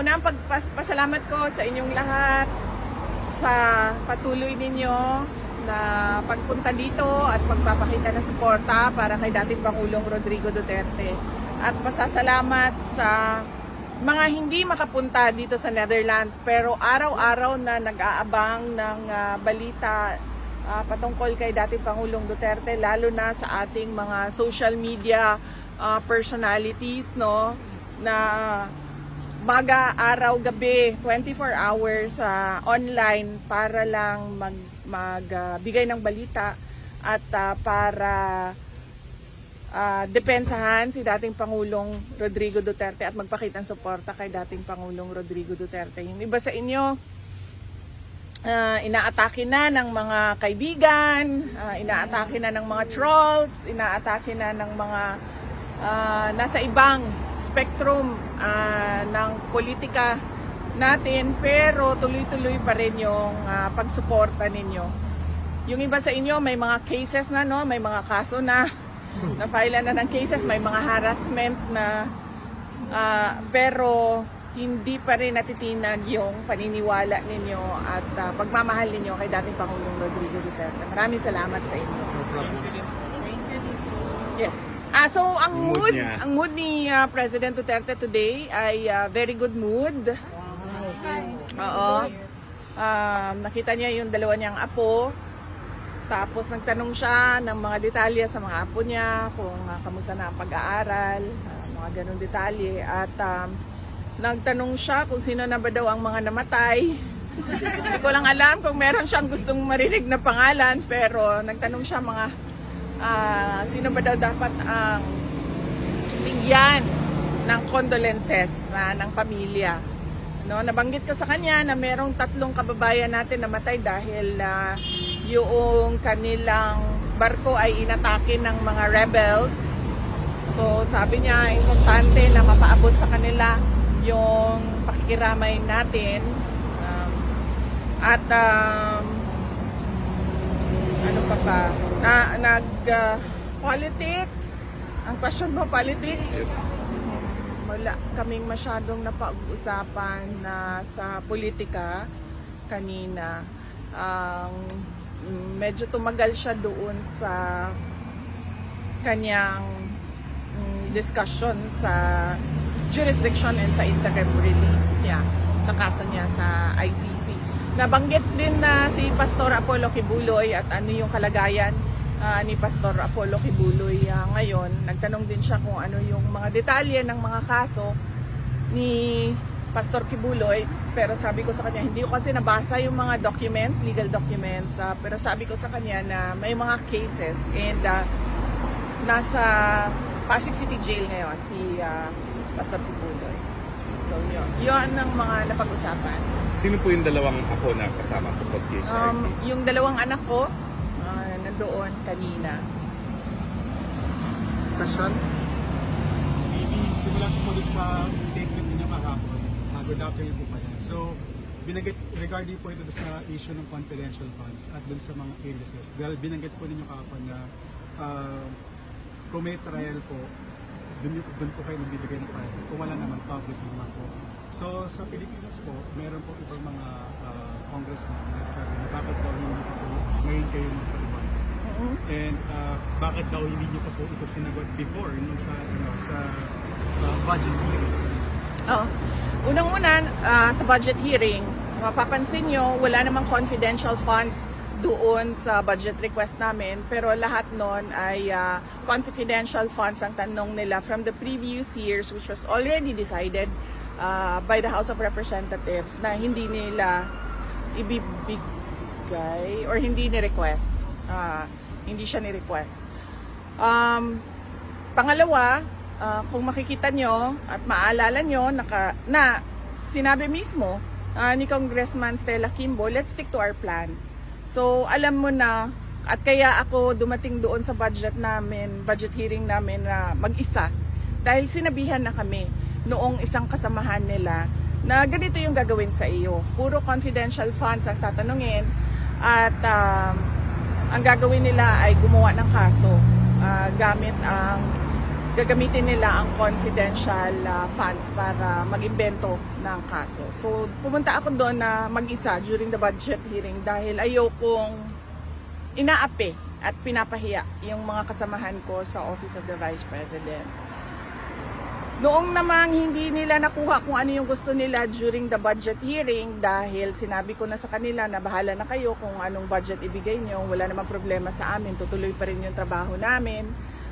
una ang pagpasalamat ko sa inyong lahat sa patuloy ninyo na pagpunta dito at pagpapakita ng suporta para kay dating Pangulong Rodrigo Duterte. At pasasalamat sa mga hindi makapunta dito sa Netherlands pero araw-araw na nag-aabang ng ah, balita ah, patungkol kay dating Pangulong Duterte lalo na sa ating mga social media ah, personalities no na maga, araw, gabi, 24 hours sa online para lang mag magbigay ng balita at ah, para ah, depensahan si dating Pangulong Rodrigo Duterte at magpakita ng suporta kay dating Pangulong Rodrigo Duterte. Yung iba sa inyo, ah, inaatake na ng mga kaibigan, ah, inaatake na ng mga trolls, inaatake na ng mga ah, nasa ibang spectrum ah, ng politika natin pero tuloy-tuloy pa rin yung ah, pagsuporta ninyo. Yung iba sa inyo may mga cases na no, may mga kaso na na file na ng cases, may mga harassment na ah, pero hindi pa rin natitinag yung paniniwala ninyo at ah, pagmamahal ninyo kay dating Pangulong Rodrigo Duterte. Maraming salamat sa inyo. No problem. Yes. Ah, so ang mood mood, niya. ang mood ni ah, President Duterte today ay ah, very good mood. Oo. Um, nakita niya yung dalawa niyang apo. Tapos nagtanong siya ng mga detalye sa mga apo niya, kung ah, kamusta na ang pag-aaral, ah, mga ganong detalye. At um, nagtanong siya kung sino na ba daw ang mga namatay. Hindi ko lang alam kung meron siyang gustong marinig na pangalan, pero nagtanong siya mga ah, sino ba daw dapat ang bigyan ng condolences ah, ng pamilya. No, nabanggit ko sa kanya na merong tatlong kababayan natin namatay dahil ah, yung kanilang barko ay inatake ng mga rebels. So sabi niya, importante na mapaabot sa kanila yung pakikiramay natin. Um, at um, pa? Na, nag ah, politics. Ang question mo, politics? Wala kaming masyadong napag-usapan na sa politika kanina. Ang mm, medyo tumagal siya doon sa kanyang mm, discussion sa jurisdiction and sa interim release niya sa kaso niya sa ICC. Nabanggit din na si Pastor Apollo Kibuloy at ano yung kalagayan ah, ni Pastor Apollo Kibuloy ah, ngayon. Nagtanong din siya kung ano yung mga detalye ng mga kaso ni Pastor Kibuloy. Pero sabi ko sa kanya, hindi ko kasi nabasa yung mga documents, legal documents. ah, pero sabi ko sa kanya na may mga cases and ah, nasa Pasig City Jail ngayon si ah, Pastor Kibuloy. So yun, yun ang mga napag-usapan. Sino po yung dalawang ako na kasama sa podcast? Um, yung dalawang anak ko, ah, nandoon kanina. Question? maybe simulan ko ulit sa statement ninyo kahapon. Uh, good afternoon po pala. So, binanggit regarding po ito sa issue ng confidential funds at dun sa mga aliases. Well, binanggit po ninyo kahapon na uh, kung may trial po, dun, yung- dun po kayo magbibigay ng trial. Kung wala naman, public naman po. So, sa Pilipinas po, meron po ibang mga uh, congressman na nagsabi na bakit daw hindi pa po ngayon kayo magpaliwanag. And uh, bakit daw hindi niyo pa po ito sinagot before nung sa ano sa uh, budget hearing? Oo. Unang-una, ah, sa budget hearing, mapapansin nyo, wala namang confidential funds doon sa budget request namin. Pero lahat nun ay ah, confidential funds ang tanong nila from the previous years which was already decided ah, by the House of Representatives na hindi nila ibibigay or hindi ni-request. Ah, hindi siya ni-request. Um, pangalawa, ah, kung makikita nyo at maalala nyo naka, na sinabi mismo ah, ni Congressman Stella Kimbo, let's stick to our plan. So, alam mo na, at kaya ako dumating doon sa budget namin, budget hearing namin na mag-isa. Dahil sinabihan na kami noong isang kasamahan nila na ganito yung gagawin sa iyo. Puro confidential funds ang tatanungin at um, ang gagawin nila ay gumawa ng kaso ah, gamit ang gagamitin nila ang confidential ah, funds para mag-imbento ng kaso. So, pumunta ako doon na mag-isa during the budget hearing dahil ayokong inaapi at pinapahiya yung mga kasamahan ko sa Office of the Vice President. Noong namang hindi nila nakuha kung ano yung gusto nila during the budget hearing dahil sinabi ko na sa kanila na bahala na kayo kung anong budget ibigay nyo, wala namang problema sa amin, tutuloy pa rin yung trabaho namin,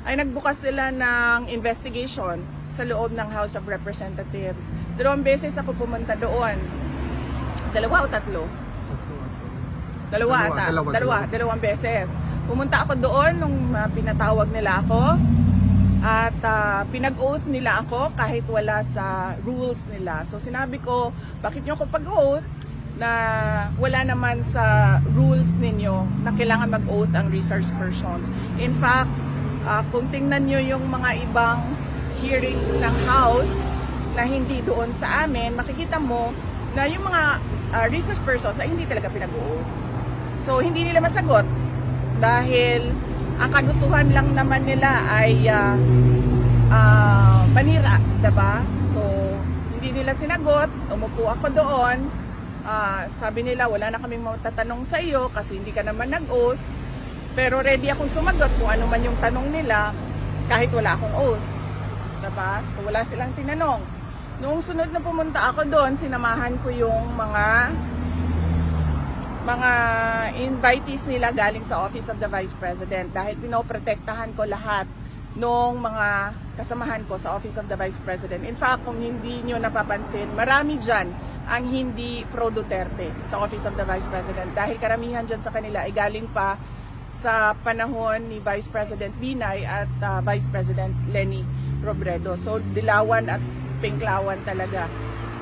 ay nagbukas sila ng investigation sa loob ng House of Representatives. Dalawang beses ako pumunta doon. Dalawa o tatlo? Dalawa ata. dalawa, Dalawa, dalawa. dalawang beses. Pumunta ako doon nung uh, pinatawag nila ako. At ah, pinag-oath nila ako kahit wala sa rules nila. So sinabi ko, bakit nyo ako pag-oath na wala naman sa rules ninyo na kailangan mag-oath ang resource persons. In fact, ah, kung tingnan nyo yung mga ibang hearings ng House na hindi doon sa amin, makikita mo na yung mga ah, resource persons ay hindi talaga pinag-oath. So, hindi nila masagot dahil ang kagustuhan lang naman nila ay ah, ah, manira, 'di ba? So, hindi nila sinagot, umupo ako doon. Ah, sabi nila, wala na kaming matatanong sa iyo kasi hindi ka naman nag-oath. Pero ready akong sumagot kung ano man yung tanong nila kahit wala akong oath. 'Di ba? So, wala silang tinanong. Noong sunod na pumunta ako doon, sinamahan ko yung mga mga invitees nila galing sa Office of the Vice President dahil pinoprotektahan ko lahat ng mga kasamahan ko sa Office of the Vice President. In fact, kung hindi nyo napapansin, marami dyan ang hindi pro-Duterte sa Office of the Vice President dahil karamihan dyan sa kanila ay galing pa sa panahon ni Vice President Binay at uh, Vice President Lenny Robredo. So, dilawan at pinklawan talaga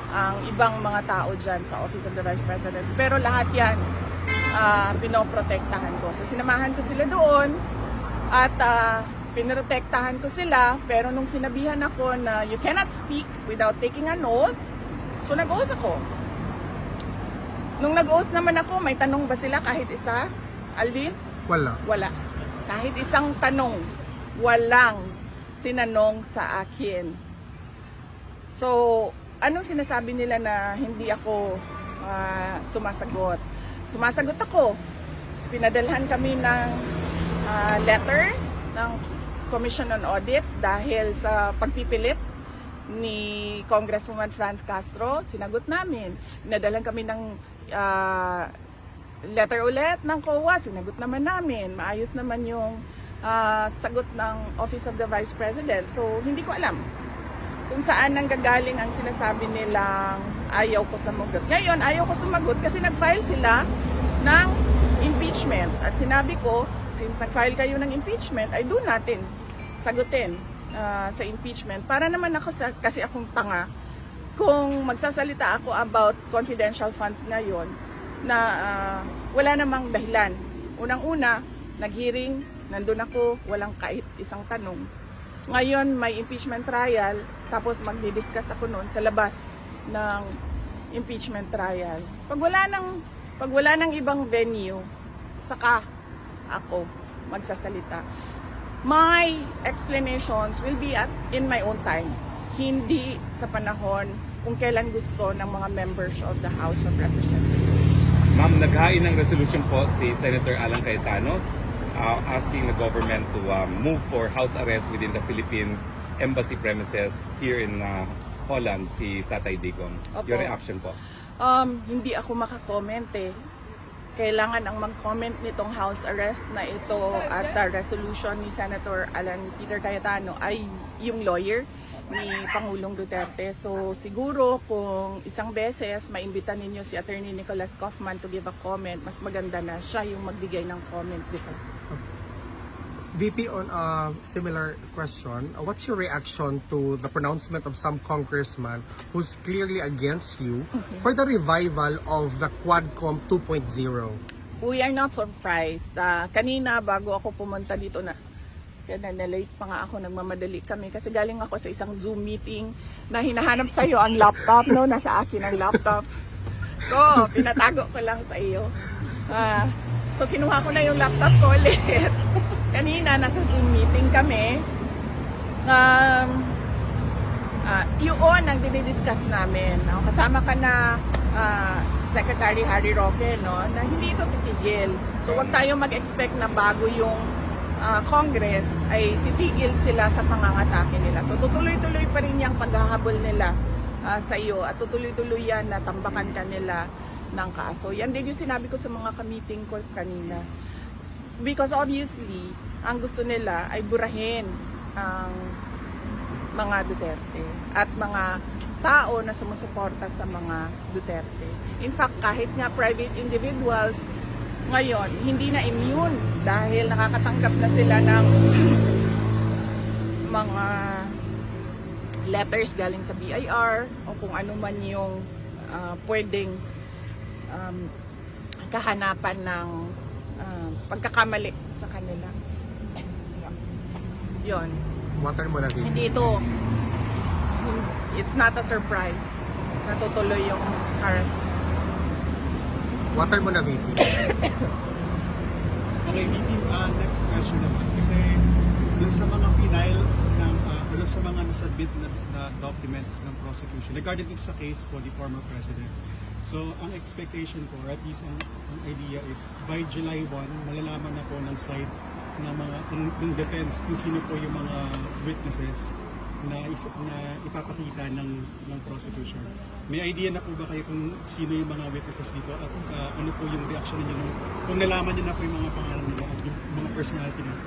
ang ibang mga tao dyan sa Office of the Vice President. Pero lahat yan, ah, pinoprotektahan ko. So sinamahan ko sila doon at uh, pinoprotektahan ko sila. Pero nung sinabihan ako na you cannot speak without taking a note, so nag-oath ako. Nung nag-oath naman ako, may tanong ba sila kahit isa? Alvin? Wala. Wala. Kahit isang tanong, walang tinanong sa akin. So, anong sinasabi nila na hindi ako ah, sumasagot? Sumasagot ako. Pinadalhan kami ng ah, letter ng Commission on Audit dahil sa pagpipilit ni Congresswoman Franz Castro, sinagot namin. Pinadalhan kami ng ah, letter ulit ng COA, sinagot naman namin. Maayos naman yung ah, sagot ng Office of the Vice President. So, hindi ko alam kung saan nang gagaling ang sinasabi nilang ayaw ko sumagot. Ngayon, ayaw ko sumagot kasi nag-file sila ng impeachment. At sinabi ko, since nag-file kayo ng impeachment, ay doon natin sagutin ah, sa impeachment. Para naman ako sa, kasi akong tanga, kung magsasalita ako about confidential funds ngayon, na ah, wala namang dahilan. Unang-una, nag-hearing, nandun ako, walang kahit isang tanong. Ngayon, may impeachment trial, tapos magdi-discuss ako noon sa labas ng impeachment trial. Pag wala nang pag wala nang ibang venue, saka ako magsasalita. My explanations will be at in my own time. Hindi sa panahon kung kailan gusto ng mga members of the House of Representatives. Ma'am, naghain ng resolution po si Senator Alan Cayetano uh, asking the government to um, move for house arrest within the Philippine embassy premises here in uh, Holland, si Tatay Digong. Opo. Your reaction po? Um, hindi ako makakomment eh. Kailangan ang mag-comment nitong house arrest na ito at the resolution ni Senator Alan Peter Cayetano ay yung lawyer ni Pangulong Duterte. So siguro kung isang beses maimbita ninyo si Attorney Nicholas Kaufman to give a comment, mas maganda na siya yung magbigay ng comment dito. VP, on a similar question, uh, what's your reaction to the pronouncement of some congressman who's clearly against you for the revival of the Quadcom 2.0? We are not surprised. Ah, kanina bago ako pumunta dito na kaya na late pa nga ako, nagmamadali kami kasi galing ako sa isang Zoom meeting na hinahanap sa iyo ang laptop, no? Nasa akin ang laptop. Ko, pinatago ko lang sa iyo. Ah, so kinuha ko na yung laptop ko ulit. Kanina nasa Zoom meeting kami. Um, ah, yun ang dinidiscuss namin. No? Kasama ka na ah, Secretary Harry Roque, no? na hindi ito titigil. So wag tayo mag-expect na bago yung ah, Congress ay titigil sila sa pangangatake nila. So tutuloy-tuloy pa rin yung paghahabol nila ah, sa iyo at tutuloy-tuloy yan na tambakan ka nila ng kaso. Yan din yung sinabi ko sa mga ka-meeting ko kanina. Because obviously, ang gusto nila ay burahin ang mga Duterte at mga tao na sumusuporta sa mga Duterte. In fact, kahit nga private individuals ngayon, hindi na immune dahil nakakatanggap na sila ng mga letters galing sa BIR o kung ano man yung ah, pwedeng um, kahanapan ng ah, pagkakamali sa kanila. Yon. Water mo VP. Hindi ito, it's not a surprise. Natutuloy yung harassment. Water mo na, VP. Okay, VP, uh, next question naman. Kasi dun sa mga final ng, uh, dun sa mga nasubmit na, na documents ng prosecution regarding din sa case for the former president. So, ang expectation ko, or at least ang, ang idea is by July 1, malalaman na po ng side ng mga ng, ng defense kung sino po yung mga witnesses na is, na ipapakita ng ng prosecution. May idea na po ba kayo kung sino yung mga witnesses dito at uh, ano po yung reaction niyo nung kung nalaman niyo na po yung mga pangalan nila at yung mga personality nila?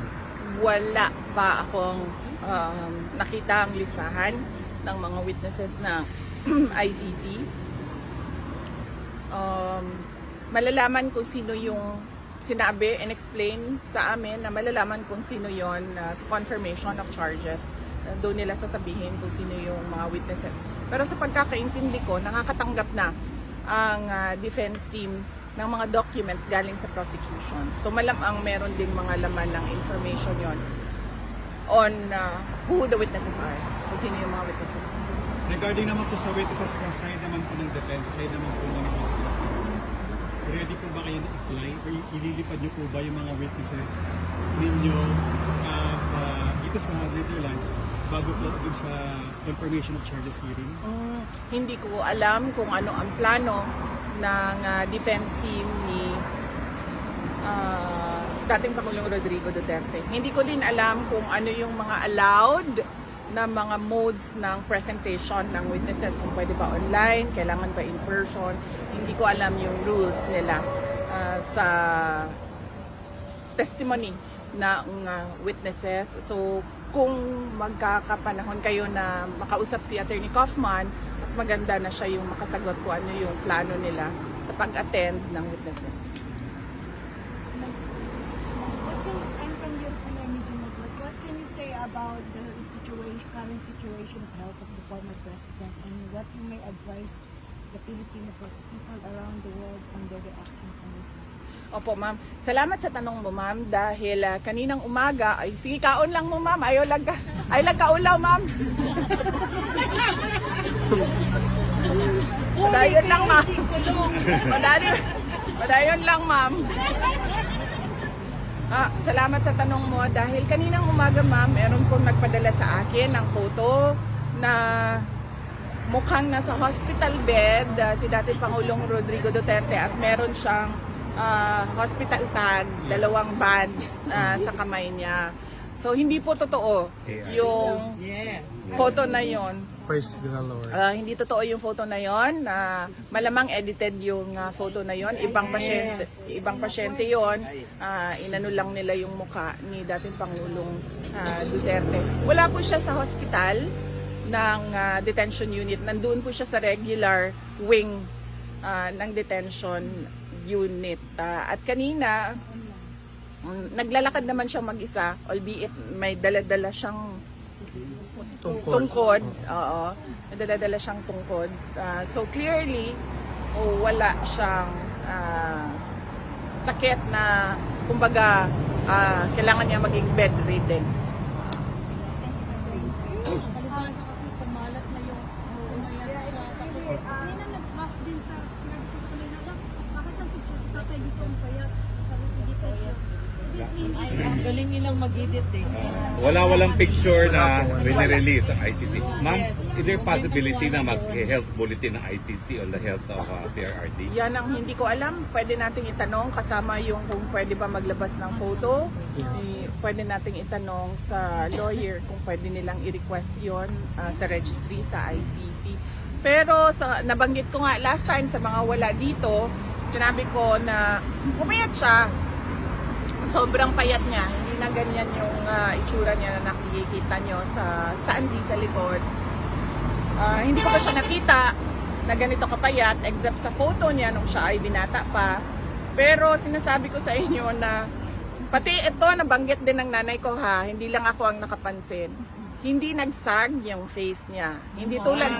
Wala pa akong um, nakita ang listahan ng mga witnesses ng ICC. Um, malalaman kung sino yung sinabi and explain sa amin na malalaman kung sino yon uh, sa confirmation of charges. Doon nila sasabihin kung sino yung mga witnesses. Pero sa pagkakaintindi ko, nakakatanggap na ang uh, defense team ng mga documents galing sa prosecution. So malamang meron ding mga laman ng information yon on uh, who the witnesses are. Kung sino yung mga witnesses. Regarding naman po sa witnesses sa side naman po ng defense, sa side naman po ng ready po ba kayo na i-fly or ililipad niyo po ba yung mga witnesses ninyo dito sa Netherlands bago po dun sa confirmation of charges hearing? Mm, hindi ko alam kung ano ang plano ng uh, defense team ni uh, dating Pangulong Rodrigo Duterte. Hindi ko din alam kung ano yung mga allowed na mga modes ng presentation ng witnesses kung pwede ba online, kailangan ba in person. Hindi ko alam yung rules nila uh, sa testimony ng uh, witnesses. So, kung magkakapanahon kayo na makausap si Attorney Kaufman, mas maganda na siya yung makasagot kung ano yung plano nila sa pag-attend ng witnesses. What can, I'm from European Media Network. Can you say about the situation, current situation of health of the former president and what you may advise the Filipino people around the world on their reactions on this matter? Opo, ma'am. Salamat sa tanong mo, ma'am, dahil ah, kaninang umaga, ay sige, kaon lang mo, ma'am. Ayaw lang ka, ay lang kaulaw, ma'am. Madayon lang, ma'am. Madayon, madayon lang, ma'am. Ah, salamat sa tanong mo dahil kaninang umaga, ma'am, meron pong nagpadala sa akin ng photo na mukhang nasa hospital bed ah, si dating Pangulong Rodrigo Duterte at meron siyang ah, hospital tag, dalawang band ah, sa kamay niya. So hindi po totoo Yes. yung photo na yon. Praise the Lord. Ah, hindi totoo yung photo na yon. na malamang edited yung ah, photo na yon. Ibang pasyente, ibang pasyente yon. Ah, inano lang nila yung muka ni dating Pangulong ah, Duterte. Wala po siya sa hospital ng ah, detention unit. Nandun po siya sa regular wing ah, ng detention unit. Ah, at kanina, mm, naglalakad naman siya mag-isa, albeit may dala-dala siyang Tungkol. tungkod. Oo. Nadala-dala siyang tungkod. Ah, so clearly, oh, wala siyang ah, sakit na kumbaga ah, kailangan niya maging bedridden. Palibasa kasi kumalat na yung umayak siya. Tapos, kanina nag-flash din sa sinabi ko kanina, "Bak- bakit ang picture sa tatay dito ang payat? Sabi ko dito siya. Obviously, hindi. Ang galing nilang mag-edit eh. Wala walang picture na Wala po, wala. release ang ICC. Ma'am, is there possibility na mag-health bulletin ng ICC on the health of uh, PRRD? Yan ang hindi ko alam. Pwede nating itanong kasama yung kung pwede ba maglabas ng photo. Yes. Eh, pwede nating itanong sa lawyer kung pwede nilang i-request yon ah, sa registry sa ICC. Pero sa nabanggit ko nga last time sa mga wala dito, sinabi ko na pumayat siya. Sobrang payat niya. Hindi na ganyan yung ah, itsura niya na nakikita nyo sa standee sa likod. Ah, hindi ko pa siya nakita na ganito kapayat except sa photo niya nung siya ay binata pa. Pero sinasabi ko sa inyo na pati ito nabanggit din ng nanay ko ha, hindi lang ako ang nakapansin. Hindi nagsag yung face niya. Hindi tulad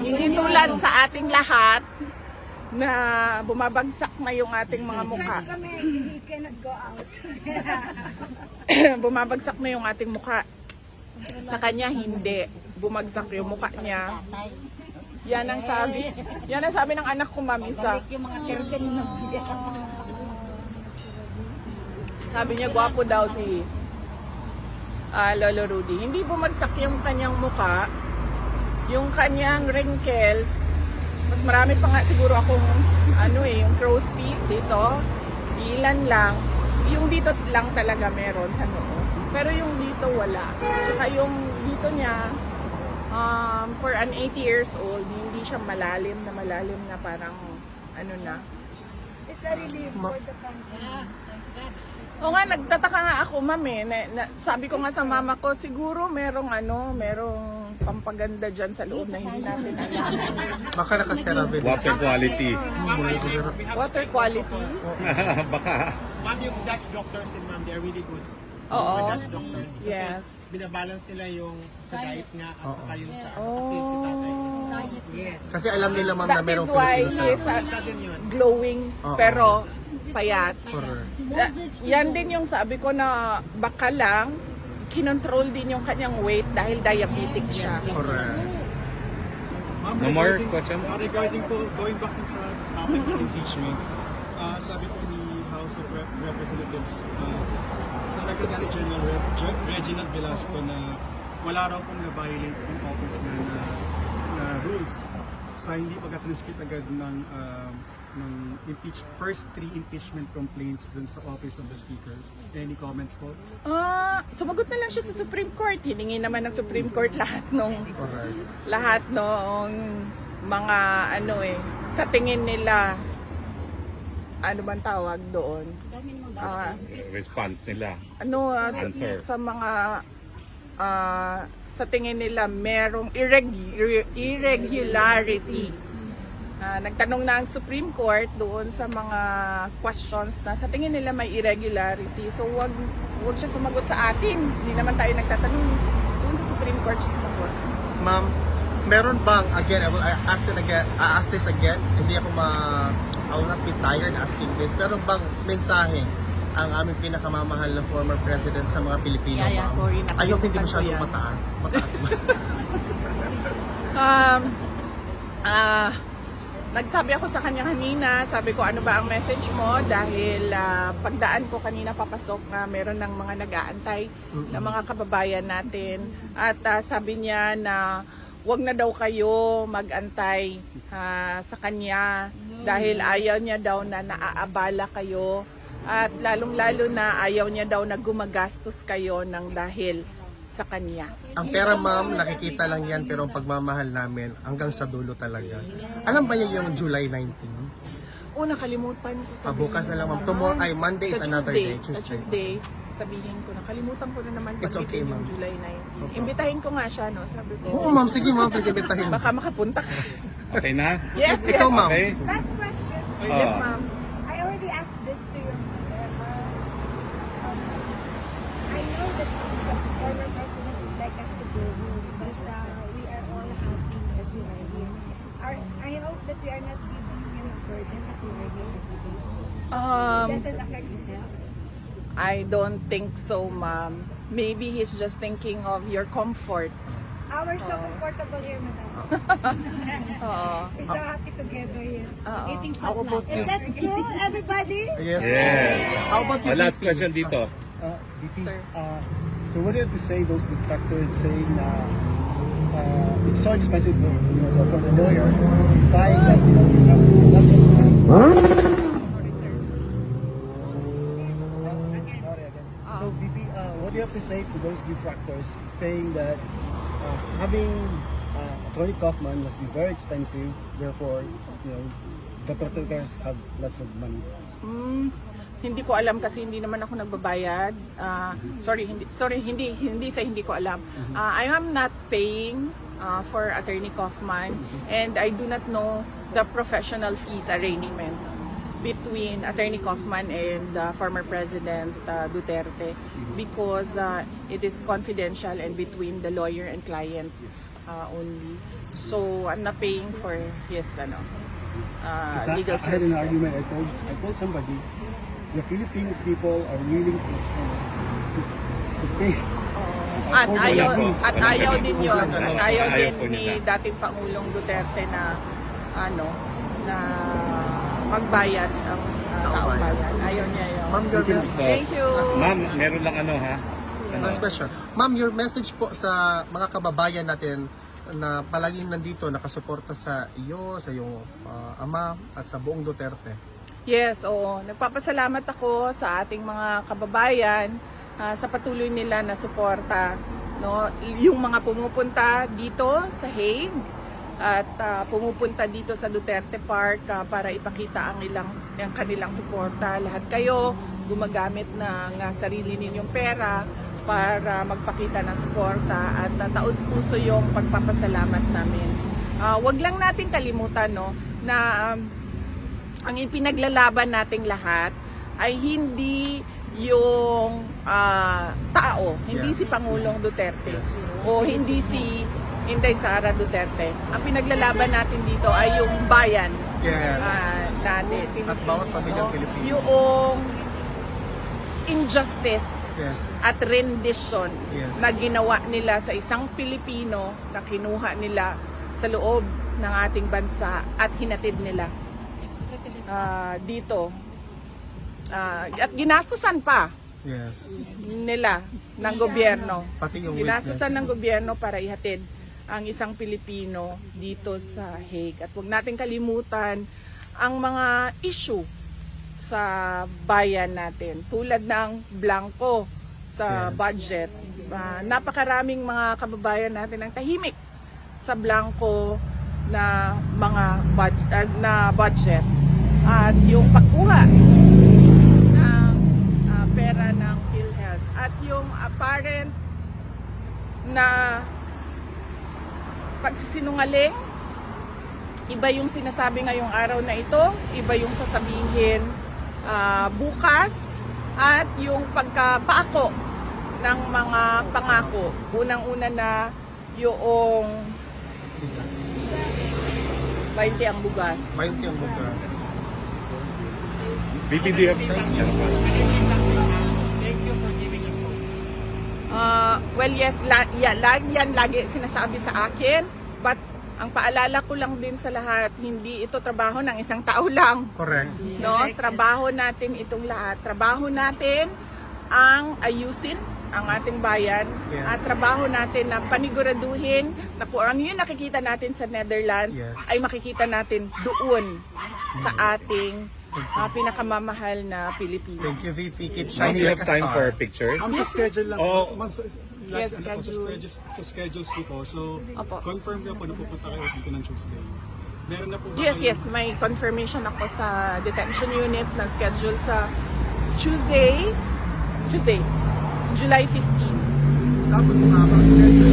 hindi tulad sa ating lahat na bumabagsak na yung ating mga mukha. Kami, he cannot go out. bumabagsak na yung ating mukha. Sa kanya, hindi. Bumagsak yung mukha niya. Yan ang sabi. Yan ang sabi ng anak ko, mamisa. Yung mga terden na Sabi niya, gwapo daw si ah, Lolo Rudy. Hindi bumagsak yung kanyang mukha. Yung kanyang wrinkles. Mas marami pa nga siguro akong ano eh, yung crow's feet dito. Ilan lang. Yung dito lang talaga meron sa noo. Pero yung dito wala. Tsaka yung dito niya, um, for an 80 years old, hindi siya malalim na malalim na parang ano na, It's a relief for the country. O nga, nagtataka nga ako, ma'am eh. Na, na- sabi ko nga sa mama ko, siguro merong ano, merong pampaganda dyan sa loob na hindi natin alam. Baka naka-CeraVe. Water quality. Water quality. Baka. Ma'am, yung Dutch doctors din, ma'am, they're really good. Oo. Mga Dutch doctors. Kasi Yes. binabalance nila yung sa diet nga at saka yung sa... Oh. Kasi si tatay is... Yes. Kasi alam nila ma'am na That merong is why Filipino he is sa Isa din yun. glowing, pero payat. Yan din yung sabi ko na baka lang, kinontrol din yung kanyang weight dahil diabetic siya. Correct. Ma'am, No more regarding- questions? uh, regarding po, going back dun sa topic of impeachment, uh, sabi po ni House of Rep- Representatives, uh, Secretary General Rep- Je- Reginald Velasco na wala raw pong na-violate yung office na, na, na rules sa hindi pagka-transmit agad ng um, ng impeach first three impeachment complaints dun sa office of the speaker. Any comments po? Ah, sumagot na lang siya sa Supreme Court. Hiningi naman ng Supreme Court lahat nung Correct. lahat nung mga ano eh sa tingin nila ano bang tawag doon Ah, Response nila. ano ah, Answer. sa mga ah, sa tingin nila merong irreg- irregularity Ah, nagtanong na ang Supreme Court doon sa mga questions na sa tingin nila may irregularity. So wag wag siya sumagot sa atin. Hindi naman tayo nagtatanong. Doon sa Supreme Court siya sumagot. Ma'am, meron bang, again, I will ask, it again, I ask this again, hindi ako ma, I will not be tired asking this, meron bang mensahe ang aming pinakamamahal na former president sa mga Pilipino, Yeah, yeah, sorry, Ayaw hindi masyadong mataas. Mataas ba? Um, ah, nagsabi ako sa kanya kanina, sabi ko ano ba ang message mo? Dahil ah, pagdaan ko kanina papasok na meron ng mga nag-aantay na mga kababayan natin. At ah, sabi niya na wag na daw kayo magantay ah, sa kanya. Dahil ayaw niya daw na naaabala kayo. At lalong-lalo na ayaw niya daw na gumagastos kayo ng dahil sa kanya. ang pera, ma'am, nakikita lang yan, pero ang pagmamahal namin hanggang sa dulo talaga. Alam ba niyo yung July 19? Oh, nakalimutan ko Ah, bukas na lang, ma'am. Tomorrow, ay, Monday is Sa another Tuesday, day. Sa Tuesday. Tuesday, sasabihin ko na. Kalimutan ko na naman It's okay, ma'am. yung July 19. Imbitahin ko nga siya, no? Sabi ko, Oo, ma'am. Sige, ma'am. Please, ibitahin baka makapunta ka. Okay na? yes, yes. Ikaw, ma'am. Okay? Last question. Yes, Ah. ma'am. I already asked this to your mother. Uh, um, I know that the former president would like us to go home, but uh, we are all happy that we are here. Our, I hope that we are not giving him a burden that we are day. Um, Does it affect his health? I don't think so, ma'am. Maybe he's just thinking of your comfort. Ah, we're so comfortable here, madam. Oo. We're so happy together here. Oo. How fat about you? Is that true, everybody? Yes. Yeah. How about you, Oh, last VP? question dito. Uh, VP, Sir. uh, so what do you have to say those detractors saying na uh, it's so expensive for, you know, for the lawyer buying that, you know, you have lots of Sorry again. So VP, uh, what do you have to say to those detractors saying that uh, having uh, attorney Kaufman must be very expensive, therefore, you know, the detractors have lots of money. Hmm, hindi ko alam kasi hindi naman ako nagbabayad. Ah, sorry, hindi sorry, hindi hindi sa hindi ko alam. Ah, I am not paying ah, for Attorney Kaufman and I do not know the professional fees arrangements between Attorney Kaufman and uh, former President uh, Duterte because uh, it is confidential and between the lawyer and client uh, only. So I'm not paying for his ano uh, legal I had an services. argument. I told I told somebody the Filipino people are willing to, to, to pay. At ayaw, at ayaw din yun. At ayaw din ni dating Pangulong Duterte na ano na magbayad ang uh, taong bayan. Ayaw niya yun. Ma'am, your So, Thank you. Ma'am, meron lang ano ha? last question. Ma'am, your message po sa mga kababayan natin na palaging nandito nakasuporta sa iyo, sa iyong ah, ama at sa buong Duterte. Yes, oo. Nagpapasalamat ako sa ating mga kababayan ah, sa patuloy nila na suporta. No? Yung mga pumupunta dito sa Hague at ah, pumupunta dito sa Duterte Park ah, para ipakita ang ilang ang kanilang suporta. Lahat kayo gumagamit ng ah, sarili ninyong pera para magpakita ng suporta at uh, taus-puso yung pagpapasalamat namin. Ah, wag lang natin kalimutan no na um, ang ipinaglalaban nating lahat ay hindi yung ah, tao, hindi Yes. si Pangulong Duterte Yes. o hindi si Inday Sara Duterte. Ang pinaglalaban natin dito ay yung bayan Yes. ah, natin. At bawat pamilyang No? Pilipino. Yung injustice Yes. at rendition Yes. na ginawa nila sa isang Pilipino na kinuha nila sa loob ng ating bansa at hinatid nila Ah, dito. Ah, at ginastusan pa Yes. nila ng gobyerno. Pati yung Ginastusan witness. ng gobyerno para ihatid ang isang Pilipino dito sa Hague. At huwag natin kalimutan ang mga issue sa bayan natin. Tulad ng blanco sa Yes. budget. Ah, napakaraming mga kababayan natin ang tahimik sa blanco na mga budget, na budget. At yung pagkuha ng ah, pera ng PhilHealth at yung apparent na pagsisinungaling iba yung sinasabi ngayong araw na ito iba yung sasabihin ah, bukas at yung pagkapako ng mga pangako unang-una na yung Bigas. 20 ang bugas 20 ang bugas. You have Thank you. For giving us hope. Ah, well, yes, la- yeah, lagi yan lagi sinasabi sa akin. But ang paalala ko lang din sa lahat, hindi ito trabaho ng isang tao lang. Correct. No? Trabaho natin itong lahat. Trabaho natin ang ayusin ang ating bayan Yes. at trabaho natin na paniguraduhin na kung ano yung nakikita natin sa Netherlands Yes. ay makikita natin doon sa ating ah, pinakamamahal na Pilipinas. Thank you, VP. Keep Ma'am, shining do you like have a time star. for pictures? Ma'am, sa schedule lang. Oh. Ma'am, sa, Yes, last, ano po, sa schedule. schedules, sa schedules ko po. So, Opo. confirm na po na pupunta kayo dito ng Tuesday. Meron na po ba Yes, kayo- yes. May confirmation ako sa detention unit na schedule sa Tuesday, Tuesday, July 15. Tapos yung mga schedule,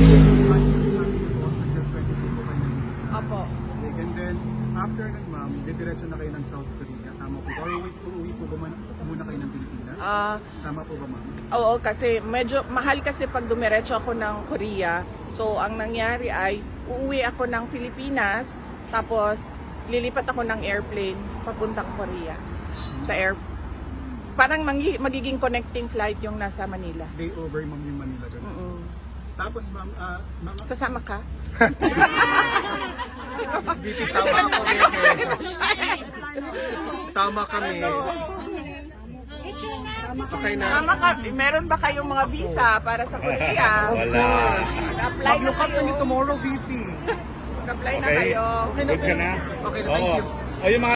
po, until 22 po kayo nandito sa Apo. Sige, and then, after nun ma'am, didiretso na kayo ng South Korea. Tama po? Or uuwi po ba man, muna kayo ng Pilipinas? Ah, Tama po ba ma'am? oo, kasi medyo mahal kasi pag dumiretso ako ng Korea. So, ang nangyari ay uuwi ako ng Pilipinas, tapos lilipat ako ng airplane papuntang Korea. Sa air Parang mangi- magiging connecting flight yung nasa Manila. Day over ma'am yung Manila doon. Mm-mm. Tapos, ma'am, ah, ma'am, Sasama ka? VP, sama ako, VP. Sama kami. Okay na. Sasama ka. Meron ba kayong mga visa para sa Korea? Wala. Mag-apply na Mag-look up kayo. kami tomorrow, VP. Mag-apply na Okay. kayo. Okay na, Good ka na? Okay na, thank Oo. you. O yung mga